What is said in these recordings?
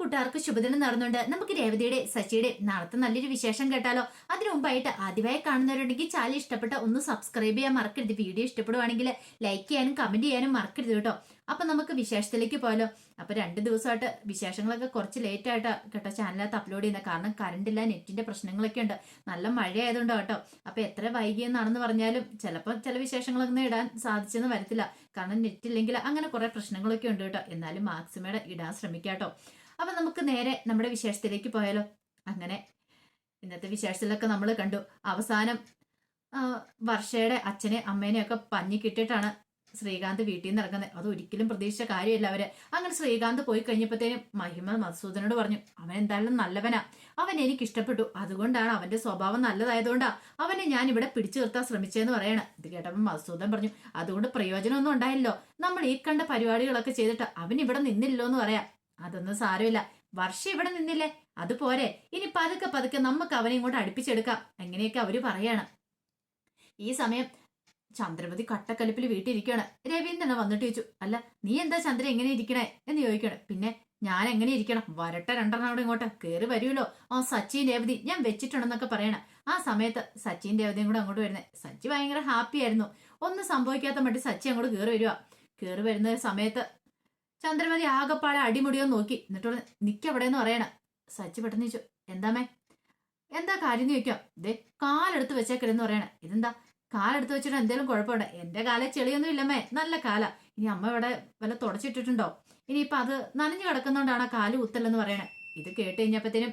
കൂട്ടുകാർക്ക് ശുഭദിനം നടന്നുണ്ട് നമുക്ക് രേവതിയുടെ സച്ചിയുടെ നാളത്തെ നല്ലൊരു വിശേഷം കേട്ടാലോ? അതിനു മുമ്പായിട്ട് ആദ്യമായി കാണുന്നവരുണ്ടെങ്കിൽ ചാനൽ ഇഷ്ടപ്പെട്ട ഒന്ന് സബ്സ്ക്രൈബ് ചെയ്യാൻ മറക്കരുത്. വീഡിയോ ഇഷ്ടപ്പെടുവാണെങ്കിൽ ലൈക്ക് ചെയ്യാനും കമന്റ് ചെയ്യാനും മറക്കരുത് കേട്ടോ. അപ്പൊ നമുക്ക് വിശേഷത്തിലേക്ക് പോയാലോ? അപ്പൊ രണ്ട് ദിവസമായിട്ട് വിശേഷങ്ങളൊക്കെ കുറച്ച് ലേറ്റ് ആയിട്ടാ കേട്ടോ ചാനലിനകത്ത് അപ്ലോഡ് ചെയ്യുന്നത് കാരണം കറണ്ട് ഇല്ല നെറ്റിന്റെ പ്രശ്നങ്ങളൊക്കെ ഉണ്ട്. നല്ല മഴയായതുകൊണ്ട് കേട്ടോ. അപ്പൊ എത്ര വൈകിയെന്നാണെന്ന് പറഞ്ഞാലും ചിലപ്പോൾ ചില വിശേഷങ്ങളൊന്നും ഇടാൻ സാധിച്ചെന്ന് വരത്തില്ല. കാരണം നെറ്റ് ഇല്ലെങ്കിൽ അങ്ങനെ കുറെ പ്രശ്നങ്ങളൊക്കെ ഉണ്ട് കേട്ടോ. എന്നാലും മാക്സിമം ഇടാൻ ശ്രമിക്കാം കേട്ടോ അപ്പൊ നമുക്ക് നേരെ നമ്മുടെ വിശേഷത്തിലേക്ക് പോയാലോ? അങ്ങനെ ഇന്നത്തെ വിശേഷത്തിലൊക്കെ നമ്മൾ കണ്ടു. അവസാനം വർഷയുടെ അച്ഛനെ അമ്മേനെ ഒക്കെ പഞ്ഞി കിട്ടിയിട്ടാണ് ശ്രീകാന്ത് വീട്ടിൽ നിന്ന് ഇറങ്ങുന്നത്. അത് ഒരിക്കലും പ്രതീക്ഷിച്ച കാര്യമല്ല അവർ. അങ്ങനെ ശ്രീകാന്ത് പോയി കഴിഞ്ഞപ്പോഴത്തേനും മഹിമ മധുസൂദനോട് പറഞ്ഞു അവൻ എന്തായാലും നല്ലവനാ. അവൻ എനിക്ക് ഇഷ്ടപ്പെട്ടു. അതുകൊണ്ടാണ് അവന്റെ സ്വഭാവം നല്ലതായതുകൊണ്ടാ അവനെ ഞാൻ ഇവിടെ പിടിച്ചു നിർത്താൻ ശ്രമിച്ചതെന്ന് പറയണ. ഇത് കേട്ടപ്പോൾ മധുസൂദൻ പറഞ്ഞു അതുകൊണ്ട് പ്രയോജനമൊന്നും ഉണ്ടായില്ലോ നമ്മൾ ഈ കണ്ട പരിപാടികളൊക്കെ ചെയ്തിട്ട് അവൻ ഇവിടെ നിന്നില്ലോ എന്ന് പറയാം. അതൊന്നും സാരമില്ല. വർഷം ഇവിടെ നിന്നില്ലേ? അതുപോരെ ഇനി പതുക്കെ പതുക്കെ നമുക്ക് അവനെ ഇങ്ങോട്ട് അടുപ്പിച്ചെടുക്കാം. എങ്ങനെയൊക്കെ അവർ പറയാണ്. ഈ സമയം ചന്ദ്രമതി കട്ടക്കലിപ്പിൽ വീട്ടിലിരിക്കുകയാണ്. രവീന്ദ്രനെ വന്നിട്ട് ചോദിച്ചു അല്ല നീ എന്താ ചന്ദ്രൻ എങ്ങനെ ഇരിക്കണേ? എന്ന് ചോദിക്കണം പിന്നെ ഞാൻ എങ്ങനെ ഇരിക്കണം? വരട്ടെ രണ്ടെണ്ണം അവിടെ ഇങ്ങോട്ട്. കയറി വരുമല്ലോ. ആ സച്ചിൻ രേവതി ഞാൻ വെച്ചിട്ടുണ്ടെന്നൊക്കെ പറയണം. ആ സമയത്ത് സച്ചിൻ രേവതിയും കൂടെ അങ്ങോട്ട് വരുന്നത് സച്ചി ഭയങ്കര ഹാപ്പി ആയിരുന്നു. ഒന്നും സംഭവിക്കാത്ത മട്ടി സച്ചി അങ്ങോട്ട് കയറി വരുവാ. കയറി വരുന്ന സമയത്ത് ചന്ദ്രമതി ആകപ്പാടെ അടിമുടിയോ നോക്കി. എന്നിട്ട് നിക്കവിടെ എന്ന് പറയണം. സച്ചി പെട്ടെന്ന് ചോദിച്ചു എന്താമേ എന്താ കാര്യം ചോദിക്കാം. ദേ കാലെടുത്ത് വെച്ചേക്കരുതെന്ന് പറയണ. ഇതെന്താ? കാലെടുത്ത് വെച്ചിട്ട് എന്തേലും കുഴപ്പമുണ്ട്? എന്റെ കാലെ ചെളിയൊന്നും ഇല്ലമ്മേ നല്ല കാല. ഇനി അമ്മ ഇവിടെ വല്ല തുടച്ചിട്ടിട്ടുണ്ടോ? ഇനിയിപ്പൊ അത് നനഞ്ഞു കിടക്കുന്നോണ്ടാണ് ആ കാൽ കുത്തല്ലെന്ന് പറയണേ. ഇത് കേട്ട് കഴിഞ്ഞപ്പോഴത്തേനും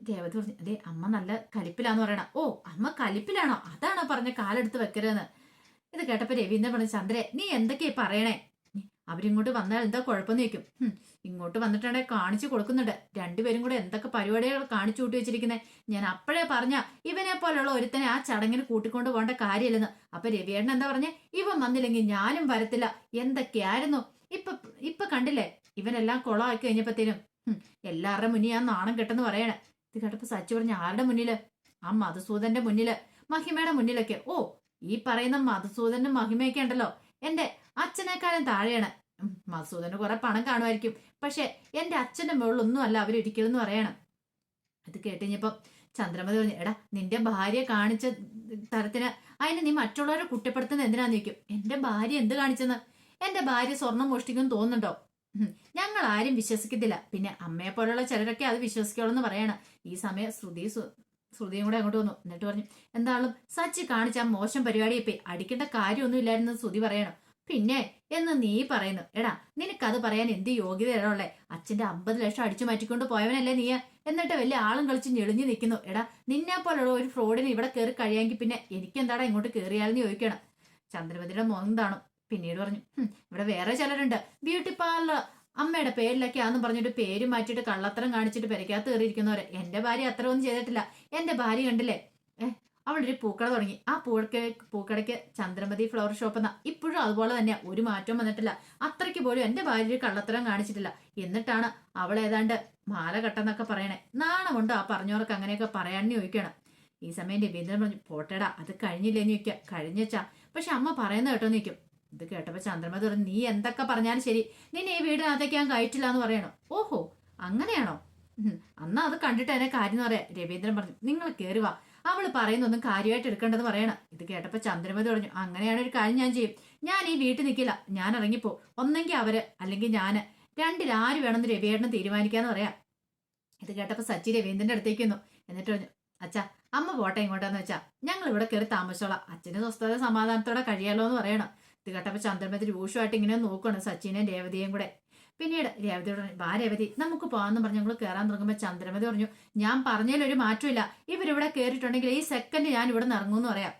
ദേവത പറഞ്ഞു അതെ അമ്മ നല്ല കലിപ്പിലാന്ന് പറയണ. ഓ അമ്മ കലിപ്പിലാണോ? അതാണോ പറഞ്ഞ കാലെടുത്ത് വെക്കരുതെന്ന്? ഇത് കേട്ടപ്പോ രവീന്ദ്രൻ പറഞ്ഞു ചന്ദ്രേ നീ എന്തൊക്കെയാ പറയണേ? അവരിങ്ങോട്ട് വന്നാൽ എന്താ കുഴപ്പമെന്ന് ചോദിക്കും. ഇങ്ങോട്ട് വന്നിട്ടാണെങ്കിൽ കാണിച്ചു കൊടുക്കുന്നുണ്ട് രണ്ടുപേരും കൂടെ എന്തൊക്കെ പരിപാടികൾ കാണിച്ചു കൂട്ടി വെച്ചിരിക്കുന്നത് ഞാൻ അപ്പോഴേ പറഞ്ഞ ഇവനെ പോലുള്ള ഒരുത്തനെ ആ ചടങ്ങിന് കൂട്ടിക്കൊണ്ട് പോകേണ്ട കാര്യമില്ലെന്ന്. അപ്പൊ രവിയേട്ടൻ എന്താ പറഞ്ഞ? ഇവൻ വന്നില്ലെങ്കിൽ ഞാനും വരത്തില്ല. എന്തൊക്കെയായിരുന്നു? ഇപ്പൊ ഇപ്പൊ കണ്ടില്ലേ? ഇവനെല്ലാം കുളമാക്കി കഴിഞ്ഞപ്പോഴത്തേനും. ഹും, എല്ലാവരുടെ മുന്നിൽ ഞാൻ നാണം കെട്ടെന്ന് പറയണേ. ഇത് കേട്ടപ്പോ സച്ചു പറഞ്ഞ ആരുടെ മുന്നിൽ? ആ മധുസൂദന്റെ മുന്നിൽ. മഹിമയുടെ മുന്നിലൊക്കെ. ഓ ഈ പറയുന്ന മധുസൂദനും മഹിമയൊക്കെ ഉണ്ടല്ലോ. എന്റെ അച്ഛനേക്കാളും താഴെയാണ്. മസൂദന് കുറെ പണം കാണുമായിരിക്കും. പക്ഷെ എന്റെ അച്ഛന്റെ മുകളിലൊന്നും അല്ല അവരൊരിക്കലും എന്ന് പറയണം. അത് കേട്ടുകഴിഞ്ഞപ്പം ചന്ദ്രമതി പറഞ്ഞു എടാ നിന്റെ ഭാര്യ കാണിച്ച തരത്തിന് അതിന് നീ മറ്റുള്ളവരെ കുറ്റപ്പെടുത്തുന്നത് എന്തിനാന്ന് ചോദിക്കും? എന്റെ ഭാര്യ എന്ത് കാണിച്ചെന്ന്? എന്റെ ഭാര്യ സ്വർണം മോഷ്ടിക്കും തോന്നുന്നുണ്ടോ? ഞങ്ങൾ ആരും വിശ്വസിക്കത്തില്ല. പിന്നെ അമ്മയെ പോലുള്ള ചിലരൊക്കെ അത് വിശ്വസിക്കുള്ളൂ പറയണം. ഈ സമയം ശ്രുതി ശ്രുതിയും കൂടെ അങ്ങോട്ട് വന്നു. എന്നിട്ട് പറഞ്ഞു എന്താളും സച്ചി കാണിച്ച ആ മോശം പരിപാടിയെ പോയി അടിക്കേണ്ട കാര്യമൊന്നും ഇല്ലായിരുന്നു ശ്രുതി പറയണം. പിന്നെ എന്ന് നീ പറയുന്നു. എടാ നിനക്കത് പറയാൻ എന്ത് യോഗ്യത ഉള്ളേ? അച്ഛന്റെ അമ്പത് ലക്ഷം അടിച്ചു മാറ്റിക്കൊണ്ട് പോയവനല്ലേ നീ. എന്നിട്ട് വലിയ ആളും കളിച്ച് ഞെളിഞ്ഞു നിൽക്കുന്നു. എടാ നിന്നെ പോലുള്ള ഒരു ഫ്രോഡിന് ഇവിടെ കയറി കഴിയാമെങ്കിൽ പിന്നെ എനിക്കെന്താടാ ഇങ്ങോട്ട് കയറിയാലെന്ന് ചോദിക്കണം. ചന്ദ്രമതിയുടെ മുഖം പിന്നീട് പറഞ്ഞു ഇവിടെ വേറെ ചിലരുണ്ട്. ബ്യൂട്ടി പാർലർ അമ്മയുടെ പേരിലൊക്കെ ആന്ന് പറഞ്ഞിട്ട് പേര് മാറ്റിയിട്ട് കള്ളത്തരം കാണിച്ചിട്ട് പെരക്കകത്ത് കയറിയിരിക്കുന്നവരെ. എന്റെ ഭാര്യ അത്ര ഒന്നും ചെയ്തിട്ടില്ല. എന്റെ ഭാര്യ കണ്ടില്ലേ അവളൊരു പൂക്കട തുടങ്ങി. ആ പൂക്ക പൂക്കടയ്ക്ക് ചന്ദ്രമതി ഫ്ലവർ ഷോപ്പ് എന്നാ ഇപ്പോഴും അതുപോലെ തന്നെ ഒരു മാറ്റവും വന്നിട്ടില്ല. അത്രയ്ക്ക് പോലും എന്റെ ഭാര്യ കള്ളത്തരം കാണിച്ചിട്ടില്ല. എന്നിട്ടാണ് അവൾ ഏതാണ്ട് മാല കെട്ടെന്നൊക്കെ പറയണേ. നാണമുണ്ടോ ആ പറഞ്ഞവർക്ക് അങ്ങനെയൊക്കെ പറയാണെന്ന് ചോദിക്കണം. ഈ സമയം രവീന്ദ്രൻ പറഞ്ഞു പോട്ടേടാ അത് കഴിഞ്ഞില്ലേന്ന് ചോദിക്കുക കഴിഞ്ഞച്ചാ. പക്ഷെ അമ്മ പറയുന്ന കേട്ടോ നിൽക്കും ഇത് കേട്ടപ്പോ ചന്ദ്രമതി പറഞ്ഞു നീ എന്തൊക്കെ പറഞ്ഞാലും ശരി. നിന്നെ ഈ വീടിനകത്തേക്ക് ഞാൻ കഴിച്ചില്ല എന്ന് പറയണോ? ഓഹോ അങ്ങനെയാണോ? അന്നാ അത് കണ്ടിട്ട് എന്നെ കാര്യം എന്ന് പറയാം. രവീന്ദ്രൻ പറഞ്ഞു നിങ്ങൾ കയറി വാ. അവൾ പറയുന്നൊന്നും കാര്യമായിട്ട് എടുക്കേണ്ടത് പറയണം. ഇത് കേട്ടപ്പോ ചന്ദ്രമതി പറഞ്ഞു അങ്ങനെയാണ് ഒരു കാര്യം ഞാൻ ചെയ്യും. ഞാൻ ഈ വീട്ടിൽ നിൽക്കില്ല ഞാൻ ഇറങ്ങിപ്പോ. ഒന്നെങ്കിൽ അവർ അല്ലെങ്കിൽ ഞാൻ. രണ്ടിൽ ആര് വേണമെന്ന് രവിയേട്ടനെ തീരുമാനിക്കാന്ന് പറയാം. ഇത് കേട്ടപ്പോ സച്ചി രവീന്ദ്രന്റെ അടുത്തേക്ക് വന്നു. എന്നിട്ട് പറഞ്ഞു അച്ഛാ അമ്മ പോട്ടെ ഇങ്ങോട്ടാന്ന് വെച്ചാ. ഞങ്ങൾ ഇവിടെ കയറി താമസിച്ചോളാം. അച്ഛന്റെ സ്വസ്ഥത സമാധാനത്തോടെ കഴിയാലോ എന്ന് പറയണം. ഇത് കേട്ടപ്പോ ചന്ദ്രമതി രൂക്ഷമായിട്ട് ഇങ്ങനെ നോക്കണം സച്ചിനെയും രേവതിയും കൂടെ. പിന്നീട് രേവതിയോട് പറഞ്ഞു വാ രേവതി നമുക്ക് പോകാന്ന് പറഞ്ഞു ഞങ്ങൾ കയറാൻ തുടങ്ങുമ്പോൾ ചന്ദ്രമതി പറഞ്ഞു ഞാൻ പറഞ്ഞതിലൊരു മാറ്റമില്ല. ഇവരിവിടെ കയറിയിട്ടുണ്ടെങ്കിൽ ഈ സെക്കൻഡ് ഞാൻ ഇവിടെ നിന്ന് ഇറങ്ങുമെന്ന് പറയാം.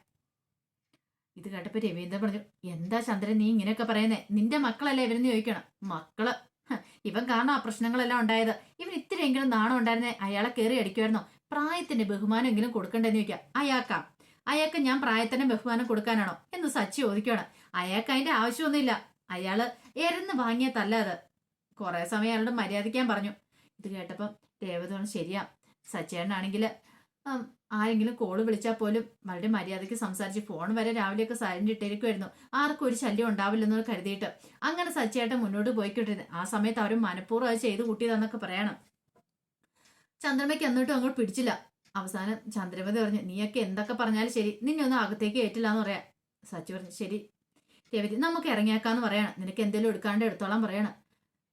ഇത് കേട്ടപ്പോൾ രവീന്ദ്രൻ പറഞ്ഞു എന്താ ചന്ദ്രൻ നീ ഇങ്ങനെയൊക്കെ പറയുന്നേ? നിന്റെ മക്കളല്ലേ ഇവരെന്ന് ചോദിക്കണം. മക്കൾ? ഇവൻ കാരണം ആ പ്രശ്നങ്ങളെല്ലാം ഉണ്ടായത്. ഇവൻ ഇത്തിരിയെങ്കിലും നാണം ഉണ്ടായിരുന്നേ അയാളെ കയറി അടിക്കുമായിരുന്നോ? പ്രായത്തിന്റെ ബഹുമാനം എങ്കിലും കൊടുക്കണ്ടെന്ന് ചോദിക്കാം. അയാൾക്കാ? അയാൾക്ക് ഞാൻ പ്രായത്തിന്റെ ബഹുമാനം കൊടുക്കാനാണോ? എന്ന് സച്ചി ചോദിക്കുകയാണ് അയാൾക്ക് അതിന്റെ ആവശ്യമൊന്നുമില്ല. അയാൾ എരന്ന് വാങ്ങിയ തല്ല അത്. കുറെ സമയം അയാളോട് മര്യാദിക്കാൻ പറഞ്ഞു. ഇത് കേട്ടപ്പം ദേവതോണ് ശരിയാ സച്ചേട്ടനാണെങ്കിൽ ആരെങ്കിലും കോൾ വിളിച്ചാൽ പോലും വളരെ മര്യാദയ്ക്ക് സംസാരിച്ച് ഫോൺ വരെ രാവിലെയൊക്കെ സൈലന്റ് ഇട്ടിരിക്കുമായിരുന്നു ആർക്കും ഒരു ശല്യം ഉണ്ടാവില്ലെന്ന് കരുതിയിട്ട് അങ്ങനെ സച്ചേട്ടൻ മുന്നോട്ട് പോയിക്കൊണ്ടിരുന്നത് ആ സമയത്ത് അവർ മനഃപൂർവം അത് ചെയ്ത് കൂട്ടിയതെന്നൊക്കെ പറയണം. ചന്ദ്രമയ്ക്ക് എന്നിട്ടും അങ്ങോട്ട് പിടിച്ചില്ല. അവസാനം ചന്ദ്രമതി പറഞ്ഞു നീയൊക്കെ എന്തൊക്കെ പറഞ്ഞാലും ശരി നിന്നെ ഒന്നും അകത്തേക്ക് ഏറ്റില്ല എന്ന് പറയാം. സച്ചു പറഞ്ഞു ശരി രവി നമുക്ക് ഇറങ്ങിയേക്കാന്ന് പറയണം. നിനക്ക് എന്തെങ്കിലും എടുക്കാണ്ട് എടുത്തോളാം പറയണം.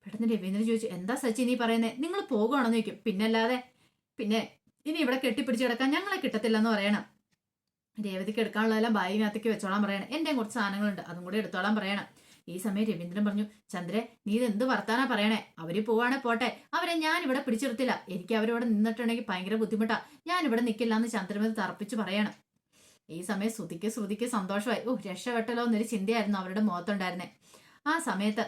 പെട്ടെന്ന് രവീന്ദ്രൻ ചോദിച്ചു എന്താ സച്ചി നീ പറയുന്നത് നിങ്ങൾ പോകുകയാണെന്ന് ചോദിക്കും. പിന്നല്ലാതെ പിന്നെ ഇനി ഇവിടെ കെട്ടിപ്പിടിച്ച് കിടക്കാൻ ഞങ്ങളെ കിട്ടത്തില്ലെന്ന് പറയണം. രേവതിക്ക് എടുക്കാനുള്ളതെല്ലാം ബായിനകത്തേക്ക് വെച്ചോളാൻ പറയണം. എന്റെ കുറച്ച് സാധനങ്ങളുണ്ട് അതും കൂടി എടുത്തോളാൻ പറയണം. ഈ സമയം രവീന്ദ്രൻ പറഞ്ഞു ചന്ദ്രെ നീ ഇത് എന്ത് വർത്താനാ പറയണേ? അവർ പോവാണെ പോട്ടെ. അവരെ ഞാൻ ഇവിടെ പിടിച്ചെടുത്തില്ല എനിക്ക് അവരിവിടെ നിന്നിട്ടുണ്ടെങ്കിൽ ഭയങ്കര ബുദ്ധിമുട്ടാ. ഞാൻ ഇവിടെ നിൽക്കില്ല എന്ന് ചന്ദ്രമതി തറപ്പിച്ച് പറയണം. ഈ സമയം ശ്രുതിക്ക് ശ്രുതിക്ക് സന്തോഷമായി. ഓ രക്ഷപ്പെട്ടല്ലോ എന്നൊരു ചിന്തയായിരുന്നു അവരുടെ മുഖത്തുണ്ടായിരുന്നേ. ആ സമയത്ത്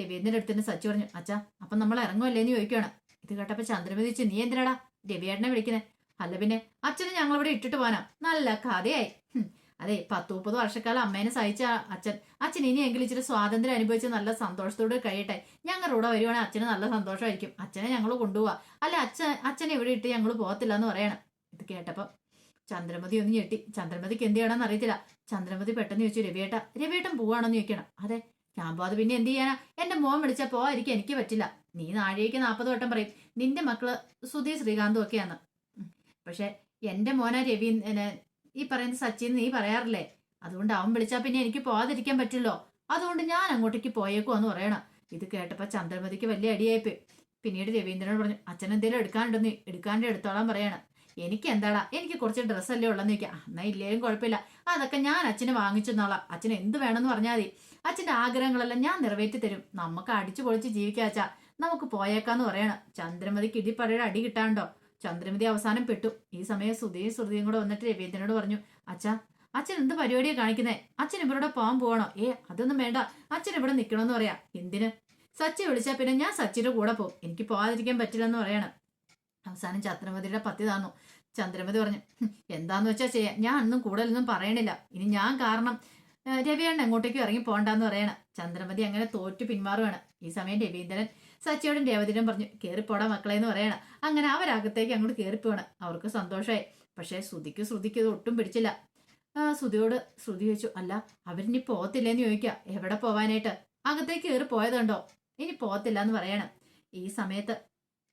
രവീന്ദ്രന്റെ തന്നെ സച്ചു പറഞ്ഞു അച്ഛാ അപ്പം നമ്മൾ ഇറങ്ങുമല്ലേ എന്ന് ചോദിക്കുകയാണ് ഇത് കേട്ടപ്പോൾ ചന്ദ്രമതി ചോദിച്ചു നീ എന്തിനാടാ രവിയേട്ടനെ വിളിക്കുന്നത് അല്ല പിന്നെ അച്ഛനെ ഞങ്ങളിവിടെ ഇട്ടിട്ട് പോനാ നല്ല കഥയായി. അതെ പത്ത് മുപ്പത് വർഷക്കാലം അമ്മേനെ സഹിച്ച അച്ഛൻ. അച്ഛൻ ഇനിയെങ്കിലും ഇച്ചിരി സ്വാതന്ത്ര്യം അനുഭവിച്ച് നല്ല സന്തോഷത്തോടെ കഴിയട്ടെ. ഞങ്ങളുടെ കൂടെ വരുവാണെങ്കിൽ അച്ഛന് നല്ല സന്തോഷമായിരിക്കും. അച്ഛനെ ഞങ്ങൾ കൊണ്ടുപോവാ. അല്ല അച്ഛൻ അച്ഛനെ ഇവിടെ ഇട്ട് ഞങ്ങൾ പോകത്തില്ല എന്ന് പറയണം. ഇത് കേട്ടപ്പോൾ ചന്ദ്രമതി ഒന്ന് ഞെട്ടി. ചന്ദ്രമതിക്ക് എന്ത് ചെയ്യണമെന്ന് അറിയത്തില്ല. ചന്ദ്രമതി പെട്ടെന്ന് ചോദിച്ചു രവിയേട്ട രവിയേട്ടൻ പോവാണെന്ന് ചോദിക്കണം. അതെ ഞാൻ അത് പിന്നെ എന്ത് ചെയ്യാനാ? എന്റെ മോൻ വിളിച്ചാൽ പോവാതിരിക്കാൻ എനിക്ക് പറ്റില്ല. നീ നാഴികയ്ക്ക് നാൽപ്പത് വട്ടം പറയും നിന്റെ മക്കൾ സുധീ ശ്രീകാന്തും ഒക്കെയാണ്. പക്ഷെ എന്റെ മോനാ രവി ഈ പറയുന്ന സച്ചിൻ നീ പറയാറില്ലേ? അതുകൊണ്ട് അവൻ വിളിച്ചാൽ പിന്നെ എനിക്ക് പോവാതിരിക്കാൻ പറ്റുള്ളോ? അതുകൊണ്ട് ഞാൻ അങ്ങോട്ടേക്ക് പോയേക്കോ എന്ന് പറയണം. ഇത് കേട്ടപ്പോ ചന്ദ്രമതിക്ക് വലിയ അടിയായിപ്പോയി. പിന്നീട് രവീന്ദ്രനോട് പറഞ്ഞു അച്ഛൻ എന്തെങ്കിലും എടുക്കാനുണ്ടെന്ന് എടുക്കാണ്ട് എടുത്തോളാൻ പറയണം. എനിക്ക് എന്താടാ? എനിക്ക് കുറച്ച് ഡ്രസ്സല്ലേ ഉള്ളെന്ന് ചോദിക്കാം. എന്നാ ഇല്ലേലും കുഴപ്പമില്ല. അതൊക്കെ ഞാൻ അച്ഛന് വാങ്ങിച്ചെന്നോളാം. അച്ഛന് എന്ത് വേണമെന്ന് പറഞ്ഞാൽ മതി. അച്ഛന്റെ ആഗ്രഹങ്ങളെല്ലാം ഞാൻ നിറവേറ്റി തരും. നമുക്ക് അടിച്ചു പൊളിച്ച് ജീവിക്കാച്ച നമുക്ക് പോയേക്കാന്ന് പറയണം. ചന്ദ്രമതിക്ക് ഇടിപ്പടയുടെ അടി കിട്ടാണ്ടോ ചന്ദ്രമതി അവസാനം പെട്ടു. ഈ സമയം സുധയും ശ്രുതിയും കൂടെ വന്നിട്ട് രവീന്ദ്രനോട് പറഞ്ഞു അച്ഛാ അച്ഛൻ എന്ത് പരിപാടിയാ കാണിക്കുന്നേ? അച്ഛൻ ഇവരുടെ പോകാൻ പോകണോ ഏ അതൊന്നും വേണ്ട. അച്ഛൻ ഇവിടെ നിൽക്കണമെന്ന് പറയാ. എന്തിന്? സച്ചി വിളിച്ചാൽ പിന്നെ ഞാൻ സച്ചിയുടെ കൂടെ പോകും എനിക്ക് പോകാതിരിക്കാൻ പറ്റില്ലെന്ന് പറയണം. അവസാനം ചന്ദ്രമതിയുടെ പത്തി താന്നു. ചന്ദ്രമതി പറഞ്ഞു "ഹും, എന്താന്ന് വെച്ചാ ചെയ്യാം. ഞാൻ അന്നും കൂടുതലൊന്നും പറയണില്ല. ഇനി ഞാൻ കാരണം രവിയണ്ണൻ അങ്ങോട്ടേക്ക് ഇറങ്ങി പോകണ്ടെന്ന് പറയണം. ചന്ദ്രമതി അങ്ങനെ തോറ്റു പിന്മാറുകയാണ് ഈ സമയം രവീന്ദ്രൻ സച്ചിയോടും രേവതിനും പറഞ്ഞു കയറിപ്പോടാ മക്കളെ എന്ന് പറയണം. അങ്ങനെ അവരകത്തേക്ക് അങ്ങോട്ട് കയറിപ്പോവാണ് അവർക്ക് സന്തോഷമായി പക്ഷേ ശ്രുതിക്ക് ശ്രുതിക്ക് ഇത് ഒട്ടും പിടിച്ചില്ല. ശ്രുതിയോട് ശ്രുതി ചോദിച്ചു അല്ല അവരിനി പോകത്തില്ലെന്ന് ചോദിക്കുക എവിടെ പോവാനായിട്ട്? അകത്തേക്ക് കയറി പോയതുണ്ടോ? ഇനി പോകത്തില്ല എന്ന് പറയണം. ഈ സമയത്ത്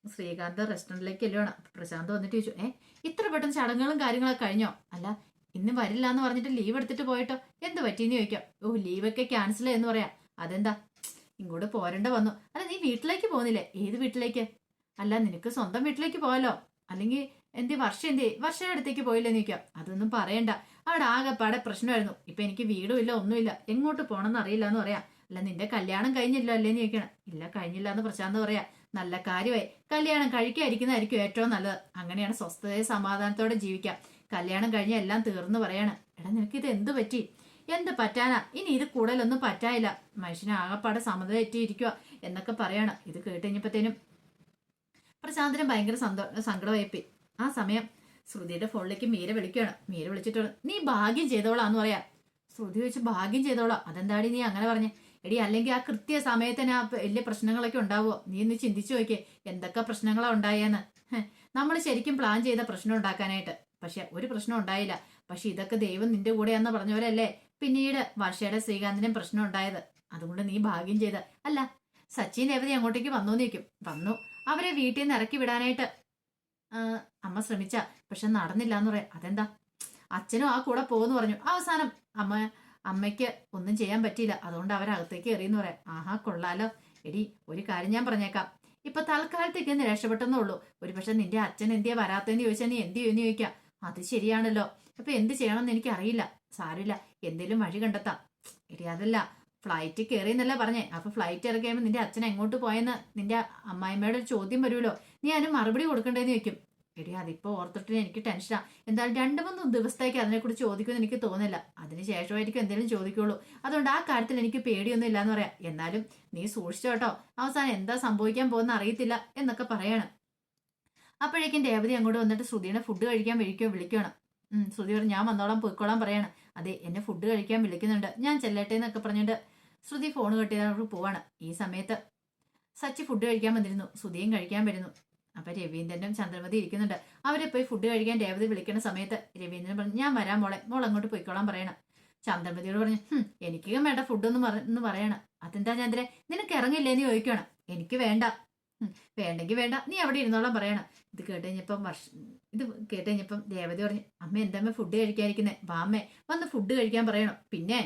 ശ്രീകാന്ത് റെസ്റ്റോറന്റിലേക്ക് അപ്പൊ പ്രശാന്ത് വന്നിട്ട് ചോദിച്ചു ഏ ഇത്ര പെട്ടെന്ന് ചടങ്ങുകളും കാര്യങ്ങളൊക്കെ കഴിഞ്ഞോ? അല്ല ഇന്ന് വരില്ല എന്ന് പറഞ്ഞിട്ട് ലീവ് എടുത്തിട്ട് പോയിട്ടോ? എന്ത് പറ്റിയെന്ന് ചോദിക്കാം. ഓ ലീവൊക്കെ ക്യാൻസൽ എന്ന് പറയാം. അതെന്താ? ഇങ്ങോട്ട് പോരണ്ട വന്നു. അല്ല നീ വീട്ടിലേക്ക് പോകുന്നില്ലേ? ഏത് വീട്ടിലേക്ക്? അല്ല നിനക്ക് സ്വന്തം വീട്ടിലേക്ക് പോകാലോ അല്ലെങ്കിൽ എന്ത് വർഷം എന്ത് വർഷയുടെ അടുത്തേക്ക് പോയില്ലെന്ന് ചോദിക്കാം. അതൊന്നും പറയണ്ട. അവിടെ ആകെപ്പാടെ പ്രശ്നമായിരുന്നു. ഇപ്പൊ എനിക്ക് വീടും ഇല്ല ഒന്നുമില്ല. എങ്ങോട്ട് പോകണമെന്ന് അറിയില്ല എന്ന് പറയാം. അല്ല നിന്റെ കല്യാണം കഴിഞ്ഞില്ലോ അല്ലേന്ന് ചോദിക്കണം. ഇല്ല കഴിഞ്ഞില്ല എന്ന് പ്രശാന്ത് പറയാ. നല്ല കാര്യമായി. കല്യാണം കഴിക്കാതിരിക്കുന്നതായിരിക്കും ഏറ്റവും നല്ലത്. അങ്ങനെയാണ് സ്വസ്ഥതയെ സമാധാനത്തോടെ ജീവിക്കാം. കല്യാണം കഴിഞ്ഞ എല്ലാം തീർന്നു പറയാണ് എടാ നിനക്ക് ഇത് എന്ത് പറ്റി? എന്ത് പറ്റാനാ? ഇനി ഇത് കൂടുതലൊന്നും പറ്റായില്ല മനുഷ്യന് ആകെപ്പാടെ തെറ്റിയിരിക്കുക എന്നൊക്കെ പറയാണ്. ഇത് കേട്ട് കഴിഞ്ഞപ്പോഴത്തേനും പ്രശാന്തിനും ഭയങ്കര സന്തോ സങ്കടമായിപ്പി ആ സമയം ശ്രുതിയുടെ ഫോണിലേക്ക് മീര വിളിക്കുകയാണ്. മീര വിളിച്ചിട്ട് നീ ഭാഗ്യം ചെയ്തോളാന്ന് പറയാ. ശ്രുതി വെച്ച് ഭാഗ്യം ചെയ്തോളാം അതെന്താടി നീ അങ്ങനെ പറഞ്ഞേ? എടി അല്ലെങ്കിൽ ആ കൃത്യ സമയത്തിന് ആ വലിയ പ്രശ്നങ്ങളൊക്കെ ഉണ്ടാവുമോ നീ ഒന്ന് ചിന്തിച്ചു നോക്കിയേ എന്തൊക്കെ പ്രശ്നങ്ങളാ ഉണ്ടായെന്ന്? നമ്മൾ ശരിക്കും പ്ലാൻ ചെയ്ത പ്രശ്നം ഉണ്ടാക്കാനായിട്ട്. പക്ഷെ ഒരു പ്രശ്നം ഉണ്ടായില്ല. പക്ഷെ ഇതൊക്കെ ദൈവം നിന്റെ കൂടെയാന്ന് പറഞ്ഞവരല്ലേ? പിന്നീട് വർഷയുടെ ശ്രീകാന്തിനും പ്രശ്നം ഉണ്ടായത്. അതുകൊണ്ട് നീ ഭാഗ്യം ചെയ്ത. അല്ല സച്ചിൻ രേവതി അങ്ങോട്ടേക്ക് വന്നു നിൽക്കും വന്നു. അവരെ വീട്ടിൽ നിന്ന് ഇറക്കി വിടാനായിട്ട് അമ്മ ശ്രമിച്ച. പക്ഷെ നടന്നില്ല എന്ന് പറയാം. അതെന്താ? അച്ഛനും ആ കൂടെ പോകുന്നു പറഞ്ഞു. അവസാനം അമ്മ അമ്മയ്ക്ക് ഒന്നും ചെയ്യാൻ പറ്റിയില്ല. അതുകൊണ്ട് അവരകത്തേക്ക് എറിയെന്ന് പറയാം. ആഹാ കൊള്ളാലോ. എടി ഒരു കാര്യം ഞാൻ പറഞ്ഞേക്കാം. ഇപ്പൊ തൽക്കാലത്തേക്ക് ഒന്ന് രക്ഷപ്പെട്ടെന്നേ ഒരു പക്ഷെ നിന്റെ അച്ഛൻ എന്തിയാ വരാത്തെന്ന് ചോദിച്ചാൽ നീ എന്ത് ചെയ്യുമെന്ന് ചോദിക്കാം. അത് ശരിയാണല്ലോ. അപ്പൊ എന്ത് ചെയ്യണമെന്ന് എനിക്ക് അറിയില്ല സാരില്ല എന്തേലും വഴി കണ്ടെത്താം. എടി അതല്ല ഫ്ലൈറ്റ് കയറി എന്നല്ല പറഞ്ഞേ. അപ്പൊ ഫ്ലൈറ്റ് ഇറക്കിയപ്പോൾ നിന്റെ അച്ഛൻ എങ്ങോട്ട് പോയെന്ന് നിന്റെ അമ്മായിമ്മയുടെ ഒരു ചോദ്യം വരുമല്ലോ. നീ അതിന് മറുപടി കൊടുക്കണ്ടേന്ന് വെക്കും എടി അതിപ്പോ ഓർത്തിട്ട് എനിക്ക് ടെൻഷനാ. എന്തായാലും രണ്ടു മൂന്ന് ദിവസത്തേക്ക് അതിനെക്കുറിച്ച് ചോദിക്കുമെന്ന് എനിക്ക് തോന്നില്ല അതിന് ശേഷമായിരിക്കും എന്തെങ്കിലും ചോദിക്കുള്ളൂ. അതുകൊണ്ട് ആ കാര്യത്തിൽ എനിക്ക് പേടിയൊന്നും ഇല്ലാന്ന് പറയാം. എന്നാലും നീ സൂക്ഷിച്ചോട്ടോ അവസാനം എന്താ സംഭവിക്കാൻ പോകുന്ന അറിയത്തില്ല എന്നൊക്കെ പറയണം. അപ്പോഴേക്കും രേവതി അങ്ങോട്ട് വന്നിട്ട് ശ്രുതിയുടെ ഫുഡ് കഴിക്കാൻ വിളിക്കോ വിളിക്കണം ശ്രുതി പറഞ്ഞു ഞാൻ വന്നോളാം പോയിക്കോളാം പറയണം. അതെ എന്നെ ഫുഡ് കഴിക്കാൻ വിളിക്കുന്നുണ്ട്. ഞാൻ ചെല്ലട്ടെ എന്നൊക്കെ പറഞ്ഞിട്ട് ശ്രുതി ഫോൺ കെട്ടിയതോട് പോവാണ്. ഈ സമയത്ത് സച്ചി ഫുഡ് കഴിക്കാൻ വന്നിരുന്നു. ശ്രുതിയും കഴിക്കാൻ വരുന്നു. അപ്പൊ രവീന്ദ്രനും ചന്ദ്രമതി ഇരിക്കുന്നുണ്ട്. അവരെ പോയി ഫുഡ് കഴിക്കാൻ രേവതി വിളിക്കുന്ന സമയത്ത് രവീന്ദ്രൻ പറഞ്ഞു ഞാൻ വരാം മോളെ മോൾ അങ്ങോട്ട് പോയിക്കോളാൻ പറയണം. ചന്ദ്രമതിയോട് പറഞ്ഞു എനിക്കും വേണ്ട ഫുഡൊന്നും പറ എന്ന് പറയണം. അതെന്താ ചന്ദ്രൻ? നിനക്ക് ഇറങ്ങില്ലേന്ന് ചോദിക്കണം എനിക്ക് വേണ്ട. "ഹും, വേണ്ടെങ്കിൽ വേണ്ട. നീ അവിടെ ഇരുന്നോളാം പറയണം. ഇത് കേട്ട് കഴിഞ്ഞപ്പം വർഷ ഇത് കേട്ട് കഴിഞ്ഞപ്പം ദേവതി പറഞ്ഞു അമ്മ എന്തമ്മ ഫുഡ് കഴിക്കാതിരിക്കുന്നേ വാമ്മേ വന്ന് ഫുഡ് കഴിക്കാൻ പറയണം. പിന്നെ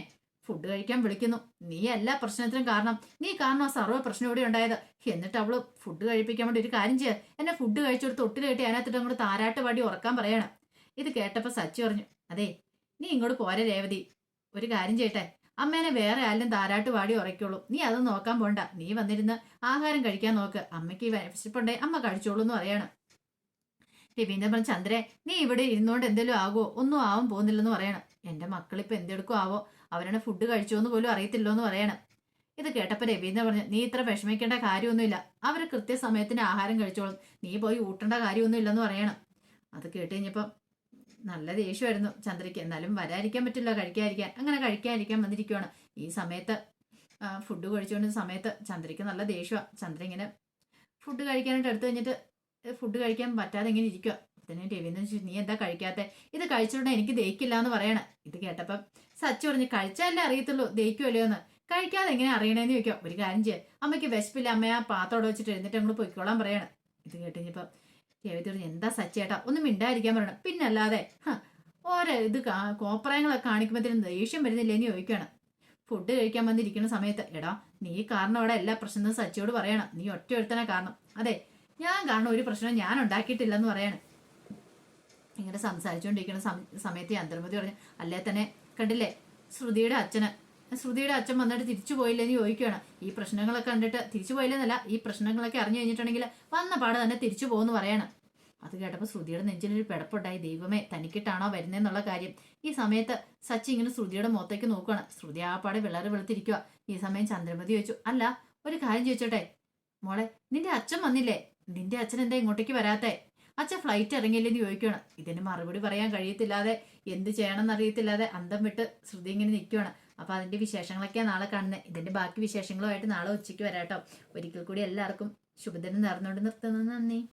ഫുഡ് കഴിക്കാൻ വിളിക്കുന്നു. നീ എല്ലാ പ്രശ്നത്തിനും കാരണം നീ കാരണം ആ സർവ പ്രശ്നം ഇവിടെ ഉണ്ടായത്. എന്നിട്ട് അവൾ ഫുഡ് കഴിപ്പിക്കാൻ വേണ്ടി ഒരു കാര്യം ചെയ്യുക എന്നെ ഫുഡ് കഴിച്ചൊരു തൊട്ടിൽ കെട്ടി അതിനകത്തിട്ട് അങ്ങോട്ട് താരാട്ട് പാടി ഉറക്കാൻ പറയണം. ഇത് കേട്ടപ്പോൾ സച്ചി പറഞ്ഞു അതെ നീ ഇങ്ങോട്ട് പോരെ രേവതി. ഒരു കാര്യം ചെയ്യട്ടെ. അമ്മേനെ വേറെ ആരും താരാട്ട് പാടി ഉറയ്ക്കുള്ളൂ. നീ അത് നോക്കാൻ പോണ്ട. നീ വന്നിരുന്ന് ആഹാരം കഴിക്കാൻ നോക്ക്. അമ്മയ്ക്ക് വിശപ്പുണ്ടേ അമ്മ കഴിച്ചോളൂ എന്ന് പറയണം. രവീന്ദ്രൻ പറഞ്ഞു ചന്ദ്രേ നീ ഇവിടെ ഇരുന്നോണ്ട് എന്തെങ്കിലും ആകുമോ ഒന്നും ആവാൻ പോകുന്നില്ലെന്ന് പറയണം. എന്റെ മക്കളിപ്പോ എന്തെടുക്കും ആവോ? അവരുടെ ഫുഡ് കഴിച്ചോ എന്ന് പോലും അറിയത്തില്ലോ എന്ന് പറയണം. ഇത് കേട്ടപ്പോൾ രവീന്ദ്രൻ പറഞ്ഞു നീ ഇത്ര വിഷമിക്കേണ്ട കാര്യമൊന്നുമില്ല. അവർ കൃത്യസമയത്തിന് ആഹാരം കഴിച്ചോളും. നീ പോയി ഊട്ടേണ്ട കാര്യമൊന്നും ഇല്ലെന്ന് പറയണം. അത് കേട്ട് കഴിഞ്ഞപ്പം നല്ല ദേഷ്യമായിരുന്നു. ചന്ദ്രയ്ക്ക് എന്നാലും വരാതിരിക്കാൻ പറ്റില്ല. കഴിക്കാതിരിക്കാൻ. അങ്ങനെ കഴിക്കാതിരിക്കാൻ വന്നിരിക്കുവാണ്. ഈ സമയത്ത് ഫുഡ് കഴിച്ചുകൊണ്ടിരുന്ന സമയത്ത് ചന്ദ്രയ്ക്ക് നല്ല ദേഷ്യമാണ് ചന്ദ്ര ഇങ്ങനെ ഫുഡ് കഴിക്കാനായിട്ട് എടുത്തു കഴിഞ്ഞിട്ട് ഫുഡ് കഴിക്കാൻ പറ്റാതെ ഇങ്ങനെ ഇരിക്കുക പിന്നെ രവീന്ദ്രൻ ചോദിച്ചു നീ എന്താ കഴിക്കാത്ത? ഇത് കഴിച്ചോണ്ട് എനിക്ക് ദഹിക്കില്ല എന്ന് പറയണം. ഇത് കേട്ടപ്പം സച്ചു പറഞ്ഞു കഴിച്ചാലേ അറിയത്തുള്ളൂ. ദഹിക്കുമല്ലോ എന്ന്. കഴിക്കാതെ എങ്ങനെ അറിയണേന്ന് ചോദിക്കാം ഒരു കാര്യം ചെയ്യാം. അമ്മയ്ക്ക് വിശപ്പില്ല. അമ്മയെ ആ പാത്രം വെച്ചിട്ട് എഴുന്നിട്ട് അങ്ങോട്ട് പൊയ്ക്കോളാൻ പറയണം. ഇത് കേട്ട് രവി എന്താ സച്ചേട്ടാ? ഒന്നും മിണ്ടായിരിക്കാൻ പറയണം. പിന്നല്ലാതെ അല്ലാതെ ഓരോ ഇത് കോപ്രായങ്ങളൊക്കെ കാണിക്കുമ്പോഴത്തേനും ദേഷ്യം വരുന്നില്ല? എന്ന് ചോദിക്കുകയാണ്. ഫുഡ് കഴിക്കാൻ വന്നിരിക്കുന്ന സമയത്ത് എടാ നീ കാരണം അവിടെ എല്ലാ പ്രശ്നവും സച്ചിയോട് പറയണം. നീ ഒറ്റ ഒരുത്തനെ കാരണം. അതെ ഞാൻ കാരണം ഒരു പ്രശ്നം ഞാൻ ഉണ്ടാക്കിയിട്ടില്ലെന്ന് പറയാണ്. ഇങ്ങനെ സംസാരിച്ചുകൊണ്ടിരിക്കുന്ന സമയത്ത് അന്തർമതി പറഞ്ഞു അല്ലേ തന്നെ കണ്ടില്ലേ? ശ്രുതിയുടെ അച്ഛന് ശ്രുതിയുടെ അച്ഛൻ വന്നിട്ട് തിരിച്ചു പോയില്ല എന്ന് ചോദിക്കുകയാണ്. ഈ പ്രശ്നങ്ങളൊക്കെ കണ്ടിട്ട് തിരിച്ചു പോയില്ലെന്നല്ല ഈ പ്രശ്നങ്ങളൊക്കെ അറിഞ്ഞു കഴിഞ്ഞിട്ടുണ്ടെങ്കിൽ വന്ന പാടെ തന്നെ തിരിച്ചു പോകുന്നു പറയണം. അത് കേട്ടപ്പോൾ ശ്രുതിയുടെ നെഞ്ചിലൊരു പിടപ്പുണ്ടായി. ദൈവമേ തനിക്കിട്ടാണോ വരുന്നതെന്നുള്ള കാര്യം. ഈ സമയത്ത് സച്ചി ഇങ്ങനെ ശ്രുതിയുടെ മുഖത്തേക്ക് നോക്കുകയാണ് ശ്രുതി ആ പാടെ വിളറ് വെളുത്തിരിക്കുക ഈ സമയം ചന്ദ്രമതി ചോദിച്ചു അല്ല ഒരു കാര്യം ചോദിച്ചോട്ടെ? മോളെ നിന്റെ അച്ഛൻ വന്നില്ലേ? നിന്റെ അച്ഛൻ എന്താ ഇങ്ങോട്ടേക്ക് വരാത്തേ? അച്ഛൻ ഫ്ലൈറ്റ് ഇറങ്ങിയില്ലെന്ന് ചോദിക്കുകയാണ് ഇതിന് മറുപടി പറയാൻ കഴിയത്തില്ലാതെ എന്ത് ചെയ്യണമെന്ന് അറിയത്തില്ലാതെ അന്തം വിട്ട് ശ്രുതി ഇങ്ങനെ നിൽക്കുകയാണ് അപ്പൊ അതിന്റെ വിശേഷങ്ങളൊക്കെ നാളെ കാണുന്നത് ഇതിന്റെ ബാക്കി വിശേഷങ്ങളുമായിട്ട് നാളെ ഉച്ചയ്ക്ക് വരാട്ടോ. ഒരിക്കൽ കൂടി എല്ലാവർക്കും ശുഭദിനം നേർന്നുകൊണ്ട് നിർത്തുന്നു. നന്ദി.